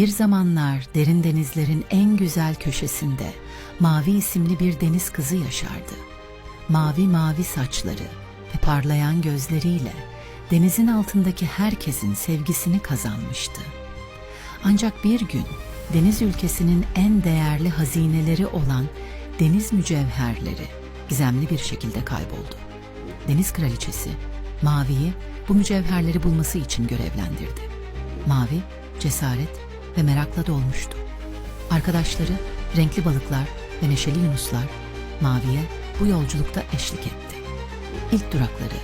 Bir zamanlar derin denizlerin en güzel köşesinde Mavi isimli bir deniz kızı yaşardı. Mavi mavi saçları ve parlayan gözleriyle denizin altındaki herkesin sevgisini kazanmıştı. Ancak bir gün deniz ülkesinin en değerli hazineleri olan deniz mücevherleri gizemli bir şekilde kayboldu. Deniz kraliçesi Mavi'yi bu mücevherleri bulması için görevlendirdi. Mavi cesaret ve merakla dolmuştu. Arkadaşları, renkli balıklar ve neşeli yunuslar Mavi'ye bu yolculukta eşlik etti. İlk durakları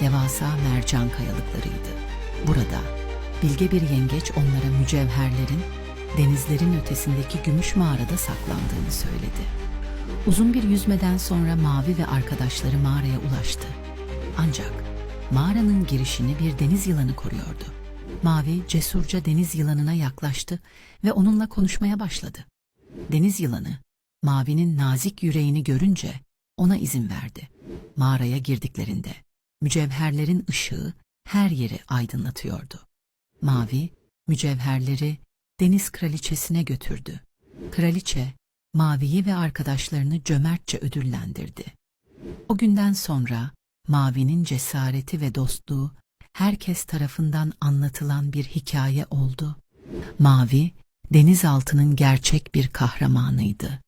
devasa mercan kayalıklarıydı. Burada bilge bir yengeç onlara mücevherlerin denizlerin ötesindeki gümüş mağarada saklandığını söyledi. Uzun bir yüzmeden sonra Mavi ve arkadaşları mağaraya ulaştı. Ancak mağaranın girişini bir deniz yılanı koruyordu. Mavi cesurca deniz yılanına yaklaştı ve onunla konuşmaya başladı. Deniz yılanı, Mavi'nin nazik yüreğini görünce ona izin verdi. Mağaraya girdiklerinde mücevherlerin ışığı her yeri aydınlatıyordu. Mavi, mücevherleri deniz kraliçesine götürdü. Kraliçe, Mavi'yi ve arkadaşlarını cömertçe ödüllendirdi. O günden sonra Mavi'nin cesareti ve dostluğu herkes tarafından anlatılan bir hikaye oldu. Mavi, denizaltının gerçek bir kahramanıydı.